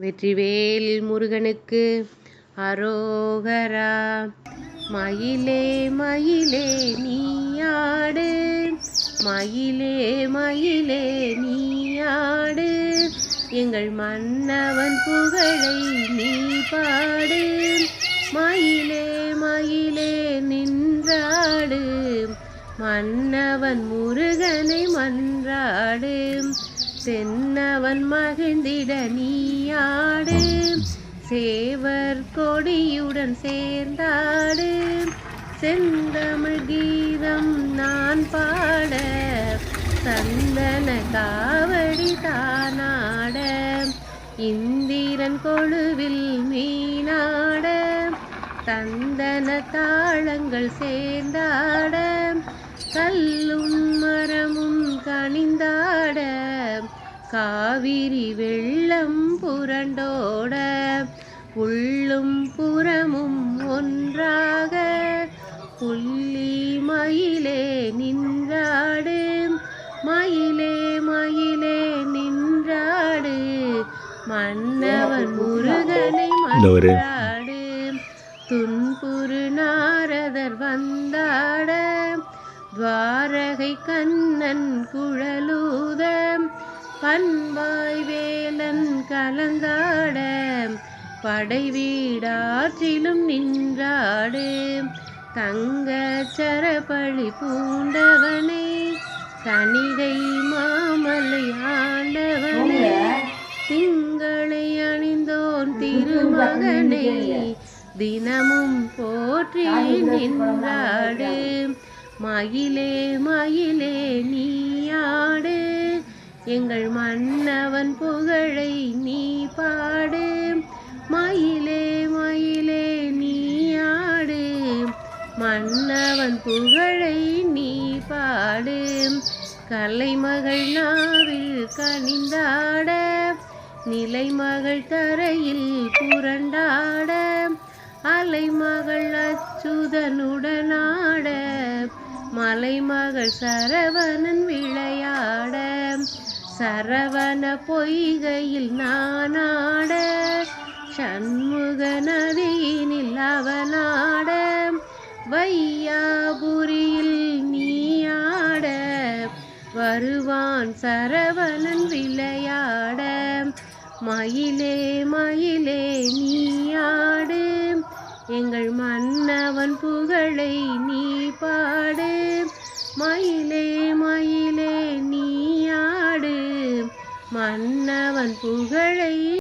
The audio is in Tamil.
வெற்றிவேல் முருகனுக்கு அரோகரா. மயிலே மயிலே நீயாடு மயிலே மயிலே நீயாடு எங்கள் மன்னவன் புகழை நீ பாடு. மயிலே மயிலே நின்றாடு. மன்னவன் முருகனை மன்றாடு. தென்னவன் மகிழ்ந்திட நீயாடு. சேவர் கொடியுடன் சேர்ந்தாடு. செந்தமிழ் கீதம் நான் பாட. சந்தன காவடி தானாட. இந்திரன் கொழுவில் மீனாட. தந்தன தாளங்கள் சேர்ந்தாட. கல்லும் மரமும் கனிந்தாட. காவிரி வெள்ளம் புரண்டோட உள்ளும் புறமும் ஒன்றாக புள்ளி மயிலே நின்றாடு மயிலே மயிலே நின்றாடு மன்னவன் முருகனை மன்றாடு துன்புறு நாரதர் வந்தாட துவாரகை கண்ணன் குழலூத பண்பாய் வேலன் கலந்தாட படை வீடாற்றிலும் நின்றாடு. தங்க சரபழி பூண்டவனே கணிகை மாமலை ஆண்டவனே திங்களை அணிந்தோன் திருமகனை தினமும் போற்றி நின்றாடு. மயிலே மயிலே நீயாடு எங்கள் மன்னவன் புகழை நீ பாடு. மயிலே மயிலே நீயாடு மன்னவன் புகழை நீ பாடு. கலைமகள் நாவில் கனிந்தாட. நிலைமகள் தரையில் புரண்டாட. அலைமகள் அச்சுதனுடனாட. மலைமகள் சரவணன் விளையாட சரவண பொய்கையில் நானாட சண்முக நதியினில் அவனாட வையாபுரியில் நீயாட வருவான் சரவணன் விளையாட மயிலே மயிலே நீயாட. எங்கள் மன்னவன் புகழை நீ பாடு. மயிலே மயிலே நீ ஆடு. மன்னவன் புகழை